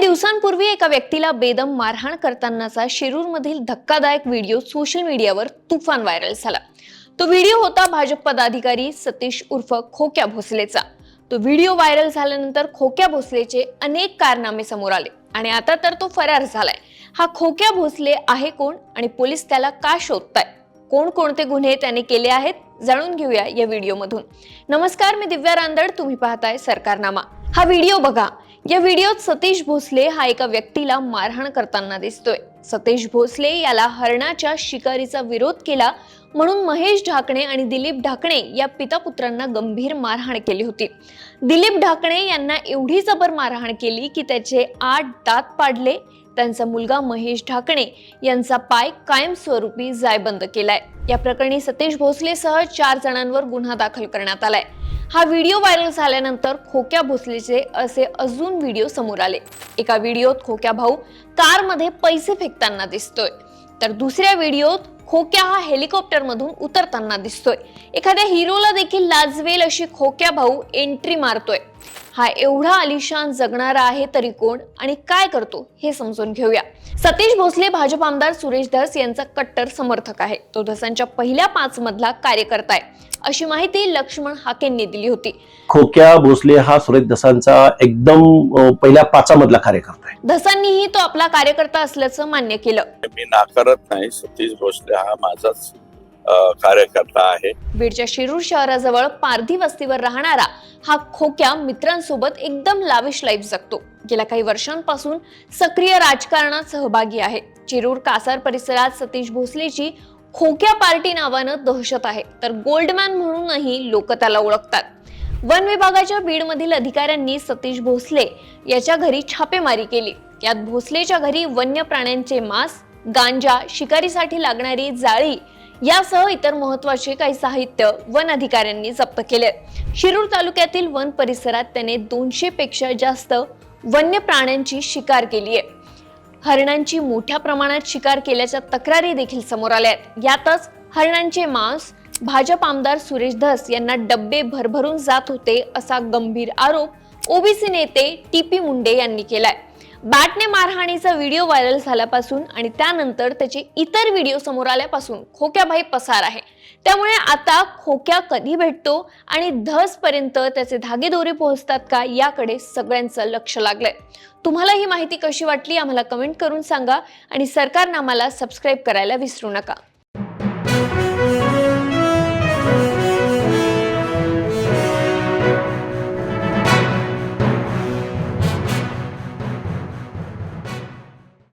दिवसांपूर्वी एका व्यक्तीला बेदम मारहाण करतानाचा शिरूरमधील धक्कादायक व्हिडिओ सोशल मीडियावर तुफान व्हायरल झाला. तो व्हिडिओ होता भाजप पदाधिकारी सतीश उर्फ खोक्या भोसलेचा. तो व्हिडिओ व्हायरल झाल्यानंतर खोक्या भोसलेचे अनेक कारनामे समोर आले आणि आता तर तो फरार झालाय. हा खोक्या भोसले आहे कोण आणि पोलीस त्याला का शोधताय? कोण कोणते गुन्हे त्याने केले आहेत? जाणून घेऊया या व्हिडिओमधून. नमस्कार मी दिव्या रांदड. तुम्ही पाहताय सरकारनामा. हा व्हिडिओ बघा. या व्हिडिओत सतीश भोसले हा एका व्यक्तीला मारहाण करताना दिसतोय. सतीश भोसले याला हरणाच्या शिकारीचा विरोध केला म्हणून महेश ढाकणे आणि दिलीप ढाकणे या पितापुत्रांना गंभीर मारहाण केली होती. दिलीप ढाकणे यांना एवढी जबर मारहाण केली की त्याचे आठ दात पाडले त्यांचा मुलगा महेश ढाकणे यांचा पाय कायमस्वरूपी जायबंद केलाय. या प्रकरणी सतीश भोसलेसह चार जणांवर गुन्हा दाखल करण्यात आलाय. हा व्हिडिओ व्हायरल झाल्यानंतर खोक्या भोसलेचे असे अजून व्हिडिओ समोर आले. एका व्हिडिओत खोक्या भाऊ कारमध्ये पैसे फेकताना दिसतोय. तर दुसऱ्या व्हिडिओत खोक्या हा हेलिकॉप्टर मधून उतरताना दिसतोय. एखाद्या हिरोला देखील लाजवेल अशी खोक्या भाऊ एंट्री मारतोय. हा एवढा आलिशान जगणारा आहे तरी कोण आणि काय करतो हे समजून घेऊया. सतीश भोसले भाजप आमदार सुरेश धस यांचा कट्टर समर्थक आहे. तो धसांच्या पहिल्या पाच मधला कार्यकर्ता आहे अशी माहिती लक्ष्मण हाकेंनी दिली होती. खोक्या भोसले हा सुरेश दसांचा एकदम पहिल्या पाचामधला कार्यकर्ता आहे धसांनीही तो आपला कार्यकर्ता असल्याचं मान्य केलं. मी नाकारत नाही सतीश भोसले हा माझाच कार्यकर्ता आहे. बीडच्या शिरूर शहराजवळ पारधी वस्तीवर राहणारा हा खोक्या मित्रांसोबत एकदम लाविश लाईफ जगतो. गेल्या काही वर्षांपासून सक्रिय राजकारणात सहभागी आहे. चिरूर कासार परिसरात सतीश भोसलेची खोक्या पार्टी नावानं दहशत आहे. तर गोल्डमॅन म्हणूनही लोक त्याला ओळखतात. वन विभागाच्या बीडमधील अधिकाऱ्यांनी सतीश भोसले याच्या घरी छापेमारी केली. यात भोसलेच्या घरी वन्य प्राण्यांचे मांस गांजा शिकारीसाठी लागणारी जाळी यासह इतर महत्त्वाचे काही साहित्य वन अधिकाऱ्यांनी जप्त केले. शिरूर तालुक्यातील वन परिसरात त्याने दोनशे पेक्षा जास्त वन्य प्राण्यांची शिकार केली आहे. हरणांची मोठ्या प्रमाणात शिकार केल्याच्या तक्रारी देखील समोर आल्या आहेत. यातच हरणांचे मांस भाजप आमदार सुरेश धस यांना डब्बे भरभरून जात होते असा गंभीर आरोप ओबीसी नेते टी पी मुंडे यांनी केलाय. बॅटने मारहाणीचा व्हिडिओ व्हायरल झाल्यापासून आणि त्यानंतर त्याचे इतर व्हिडिओ समोर आल्यापासून खोक्याभाई पसार आहे. त्यामुळे आता खोक्या कधी भेटतो आणि धसपर्यंत त्याचे त्याचे धागेदोरे पोहोचतात का याकडे सगळ्यांचं लक्ष लागलंय. तुम्हाला ही माहिती कशी वाटली आम्हाला कमेंट करून सांगा आणि सरकारनामाला सबस्क्राईब करायला विसरू नका.